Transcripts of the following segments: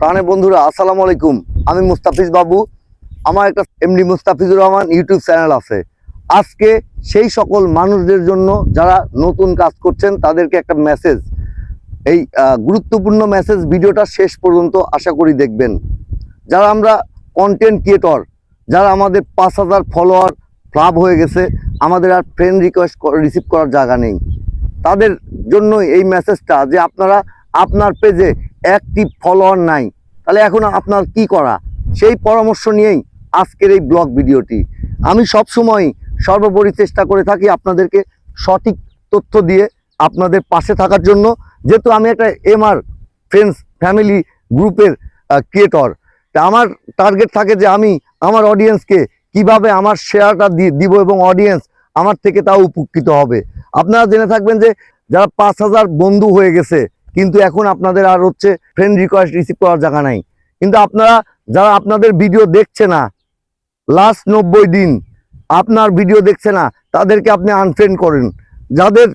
প্রাণে বন্ধুরা, আসসালামু আলাইকুম। আমি মুস্তাফিজ বাবু। আমার একটা MD Mustafizur Rahman YouTube channel আছে। আজকে সেই সকল মানুষদের জন্য যারা নতুন কাজ করছেন, তাদেরকে একটা মেসেজ এই গুরুত্বপূর্ণ মেসেজ ভিডিওটা শেষ পর্যন্ত আশা করি দেখবেন। যারা আমরা কন্টেন্ট ক্রিয়েটর যারা আমাদের পাঁচ হাজার ফলোয়ার ক্লাব হয়ে গেছে, আমাদের আর ফ্রেন্ড রিকোয়েস্ট রিসিভ করার জায়গা নেই। তাদের জন্য এই মেসেজটা যে আপনারা আপনার পেজে অ্যাক্টিভ ফলোয়ার নাই। তাহলে এখন আপনার কি করা? সেই পরামর্শ নিয়েই আজকের এই ব্লগ ভিডিওটি। আমি সব সময় সর্বোপরি চেষ্টা করে থাকি আপনাদেরকে সঠিক তথ্য দিয়ে আপনাদের পাশে থাকার জন্য। যেহেতু আমি একটা এমআর ফ্রেন্ডস ফ্যামিলি গ্রুপের ক্রিয়েটর তা আমার টার্গেট থাকে যে আমি আমার অডিয়েন্সকে কীভাবে আমার শেয়ারটা দিব এবং অডিয়েন্স আমার থেকে তাও উপকৃত হবে। আপনারা জেনে থাকবেন যে যারা পাঁচ হাজার বন্ধু হয়ে গেছে কিন্তু এখন আপনাদের আর হচ্ছে ফ্রেন্ড রিকোয়েস্ট রিসিভ করার জায়গা নাই। কিন্তু আপনারা, যারা আপনাদের ভিডিও দেখছে না লাস্ট নব্বই দিন আপনার ভিডিও দেখছে না, তাদেরকে আপনি আনফ্রেন্ড করেন। যাদের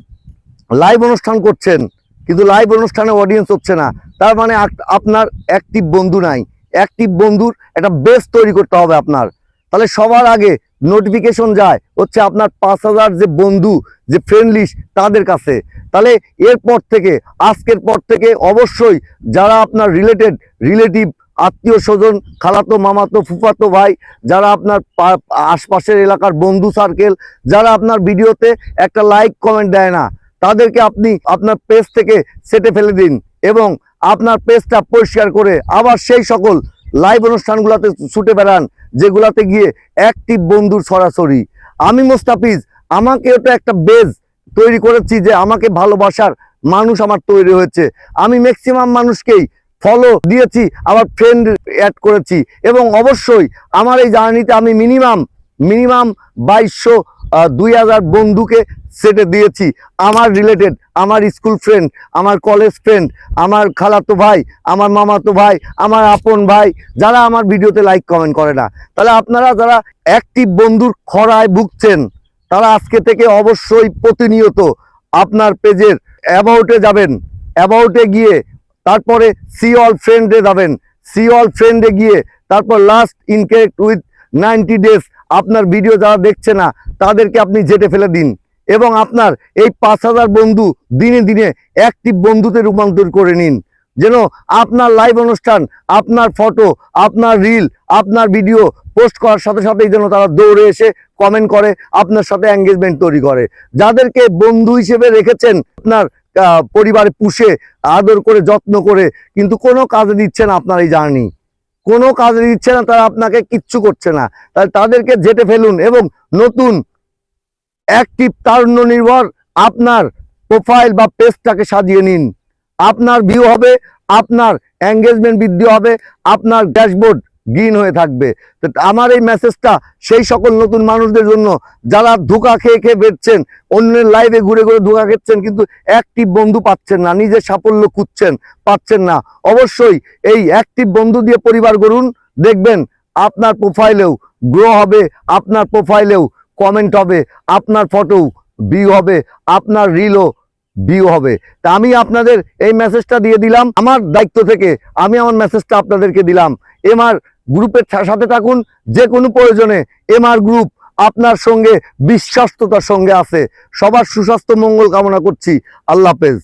লাইভ অনুষ্ঠান করছেন, কিন্তু লাইভ অনুষ্ঠানে অডিয়েন্স হচ্ছে না, তার মানে আপনার অ্যাক্টিভ বন্ধু নাই। অ্যাক্টিভ বন্ধুর একটা বেস তৈরি করতে হবে আপনার। তাহলে সবার আগে নোটিফিকেশন যায়, হচ্ছে আপনার পাঁচ হাজার যে বন্ধু, যে ফ্রেন্ড লিস্ট তাদের কাছে। তাহলে এরপর থেকে, আজকের পর থেকে অবশ্যই যারা আপনার রিলেটেড রিলেটিভ আত্মীয় স্বজন, খালাতো, মামাতো, ফুফাতো ভাই, যারা আপনার আশপাশের এলাকার বন্ধু সার্কেল যারা আপনার ভিডিওতে একটা লাইক কমেন্ট দেয় না, তাদেরকে আপনি আপনার পেজ থেকে সেটে ফেলে দিন এবং আপনার পেজটা পরিষ্কার করে আবার সেই সকল লাইভ অনুষ্ঠানগুলোতে ছুটে বেড়ান, যেগুলাতে গিয়ে অ্যাক্টিভ বন্ধুর সরাসরি। আমি মোস্তাফিজ আমাকে ওটা একটা বেজ তৈরি করেছি যে আমাকে ভালোবাসার মানুষ আমার তৈরি হয়েছে। আমি ম্যাক্সিমাম মানুষকেই ফলো দিয়েছি আবার ফ্রেন্ড অ্যাড করেছি এবং অবশ্যই আমার এই জার্নিতে আমি মিনিমাম মিনিমাম বাইশশো দুই হাজার বন্ধুকে সেটে দিয়েছি। আমার রিলেটেড আমার স্কুল ফ্রেন্ড আমার কলেজ ফ্রেন্ড আমার খালাতো ভাই, আমার মামাতো ভাই, আমার আপন ভাই, যারা আমার ভিডিওতে লাইক কমেন্ট করে না। তাহলে আপনারা যারা অ্যাক্টিভ বন্ধুর খরায় ভুগছেন তারা আজকে থেকে অবশ্যই প্রতিনিয়ত আপনার পেজের অ্যাবাউটে যাবেন, অ্যাবাউটে গিয়ে তারপরে সি অল ফ্রেন্ডে যাবেন সি অল ফ্রেন্ডে গিয়ে তারপর লাস্ট ইনকেক্ট উইথ নাইনটি ডেজ আপনার ভিডিও যারা দেখছে না, তাদেরকে আপনি জেটে ফেলে দিন এবং আপনার এই পাঁচ হাজার বন্ধু দিনে দিনে অ্যাক্টিভ বন্ধুতে রূপান্তর করে নিন। যেন আপনার লাইভ অনুষ্ঠান, আপনার ফটো আপনার রিল আপনার ভিডিও পোস্ট করার সাথে সাথেই যেন তারা দৌড়ে এসে কমেন্ট করে, আপনার সাথে এঙ্গেজমেন্ট তৈরি করে। যাদেরকে বন্ধু হিসেবে রেখেছেন, আপনার পরিবারে পুষে, আদর করে, যত্ন করে, কিন্তু কোনো কাজে দিচ্ছে না আপনার এই জার্নি কোনো কাজে দিচ্ছে না, তারা আপনাকে কিচ্ছু করছে না। তাহলে তাদেরকে জেটে ফেলুন এবং নতুন অ্যাক্টিভ তারুণ্য নির্ভর আপনার প্রোফাইল বা পেজটাকে সাজিয়ে নিন। আপনার ভিউ হবে, আপনার এঙ্গেজমেন্ট বৃদ্ধি হবে, আপনার ড্যাশবোর্ড গ্রিন হয়ে থাকবে। তো আমার এই মেসেজটা সেই সকল নতুন মানুষদের জন্য, যারা ধোকা খেয়ে খেয়ে বেরছেন, অন্যের লাইভে ঘুরে ঘুরে ধোকা খেচ্ছেন, কিন্তু অ্যাক্টিভ বন্ধু পাচ্ছেন না, নিজের সাফল্য খুঁজছেন, পাচ্ছেন না। অবশ্যই এই অ্যাক্টিভ বন্ধু দিয়ে পরিবার গড়ুন, দেখবেন আপনার প্রোফাইলেও গ্রো হবে, আপনার প্রোফাইলেও কমেন্ট হবে, আপনার ফটো ভিউ হবে, আপনার রিলও ভিউ হবে। তা আমি আপনাদের এই মেসেজটা দিয়ে দিলাম। আমার দায়িত্ব থেকে আমি আমার মেসেজটা আপনাদেরকে দিলাম। এমআর গ্রুপের সাথে থাকুন, যে কোনো প্রয়োজনে এমআর গ্রুপ আপনার সঙ্গে, বিশ্বাস্ততার সঙ্গে আছে। সবার সুস্বাস্থ্য, মঙ্গল কামনা করছি। আল্লাহ হাফেজ।